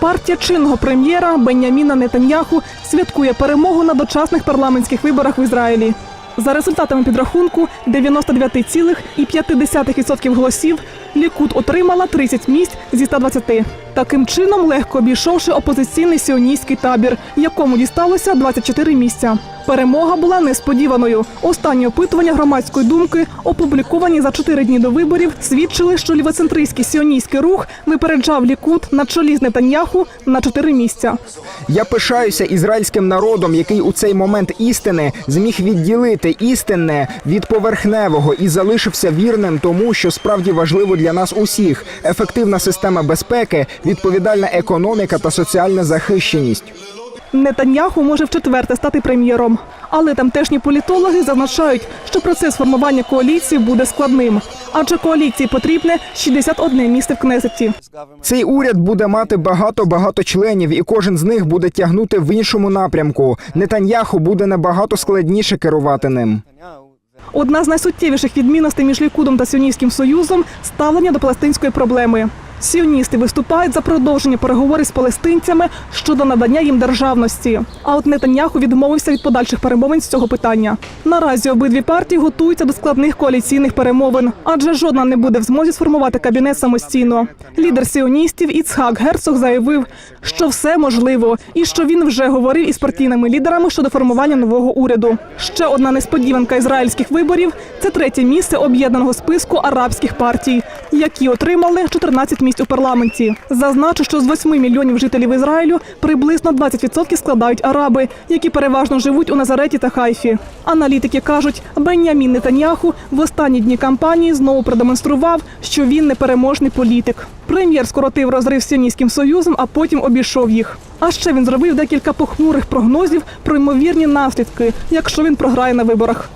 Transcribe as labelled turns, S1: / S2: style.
S1: Партія чинного прем'єра Беняміна Нетаньяху святкує перемогу на дочасних парламентських виборах в Ізраїлі. За результатами підрахунку 99,5% голосів лікут отримала 30 місць зі 120. Таким чином, легко обійшовши опозиційний сіоністський табір, якому дісталося 24 місця. Перемога була несподіваною. Останні опитування громадської думки, опубліковані за чотири дні до виборів, свідчили, що лівоцентристський сіоністський рух випереджав Лікуд на чолі з Нетаньяху на чотири місця.
S2: Я пишаюся ізраїльським народом, який у цей момент істини зміг відділити істинне від поверхневого і залишився вірним тому, що справді важливо для нас усіх: ефективна система безпеки, відповідальна економіка та соціальна захищеність.
S1: Нетаньяху може вчетверте стати прем'єром. Але тамтешні політологи зазначають, що процес формування коаліції буде складним, адже коаліції потрібне 61 місце в Кнесеті.
S2: Цей уряд буде мати багато багато членів, і кожен з них буде тягнути в іншому напрямку. Нетаньяху буде набагато складніше керувати ним.
S1: Одна з найсуттєвіших відмінностей між Лікудом та Сіоністським союзом ставлення до палестинської проблеми. Сіоністи виступають за продовження переговорів з палестинцями щодо надання їм державності. А от Нетаньяху відмовився від подальших перемовин з цього питання. Наразі обидві партії готуються до складних коаліційних перемовин, адже жодна не буде в змозі сформувати кабінет самостійно. Лідер сіоністів Іцхак Герцог заявив, що все можливо, і що він вже говорив із партійними лідерами щодо формування нового уряду. Ще одна несподіванка ізраїльських виборів це третє місце об'єднаного списку арабських партій, які отримали 14 місць у парламенті. Зазначу, що з 8 мільйонів жителів Ізраїлю приблизно 20% складають араби, які переважно живуть у Назареті та Хайфі. Аналітики кажуть, Бенямін Нетаньяху в останні дні кампанії знову продемонстрував, що він непереможний політик. Прем'єр скоротив розрив з Сіоністським союзом, а потім обійшов їх. А ще він зробив декілька похмурих прогнозів про ймовірні наслідки, якщо він програє на виборах.